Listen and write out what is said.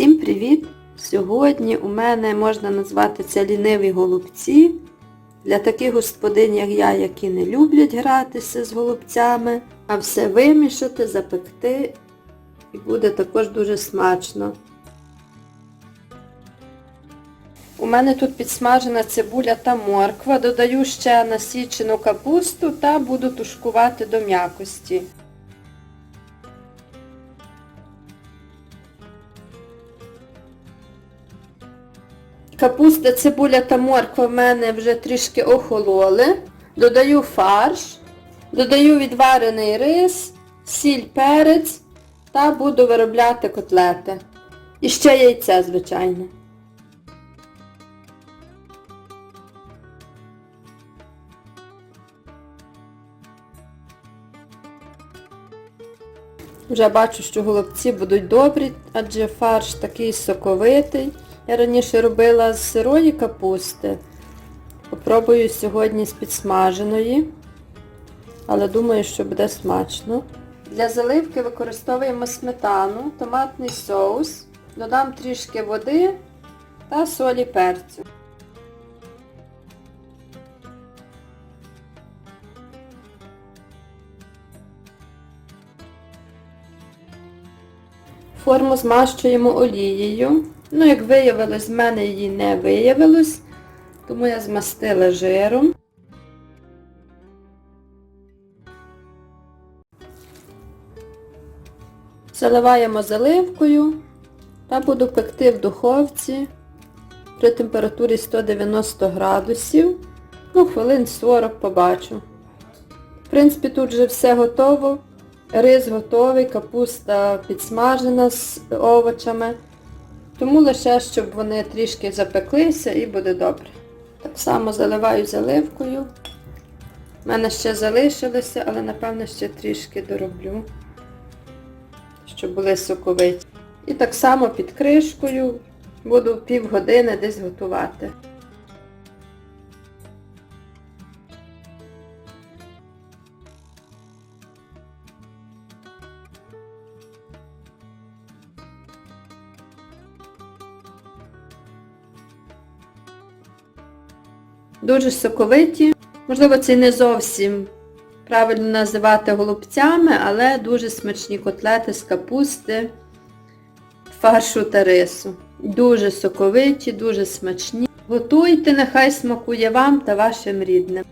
Всім привіт! Сьогодні у мене можна назвати це ліниві голубці. Для таких господинь, як я, які не люблять гратися з голубцями, а все вимішати, запекти і буде також дуже смачно. У мене тут підсмажена цибуля та морква, додаю ще насічену капусту та буду тушкувати до м'якості. Капуста, цибуля та морква в мене вже трішки охололи. Додаю фарш, додаю відварений рис, сіль, перець та буду виробляти котлети. І ще яйце, звичайно. Вже бачу, що голубці будуть добрі, адже фарш такий соковитий. Я раніше робила з сирої капусти. Попробую сьогодні з підсмаженої, але думаю, що буде смачно. Для заливки використовуємо сметану, томатний соус, додам трішки води та солі перцю. Форму змащуємо олією. Ну, як виявилось, в мене її не виявилось, тому я змастила жиром. Заливаємо заливкою та буду пекти в духовці при температурі 190 градусів. Ну, хвилин 40 побачу. В принципі, тут вже все готово. Рис готовий, капуста підсмажена з овочами. Тому лише, щоб вони трішки запеклися і буде добре. Так само заливаю заливкою. У мене ще залишилося, але напевно ще трішки дороблю, щоб були соковиті. І так само під кришкою буду півгодини десь готувати. Дуже соковиті. Можливо, це не зовсім правильно називати голубцями, але дуже смачні котлети з капусти, фаршу та рису. Дуже соковиті, дуже смачні. Готуйте, нехай смакує вам та вашим рідним.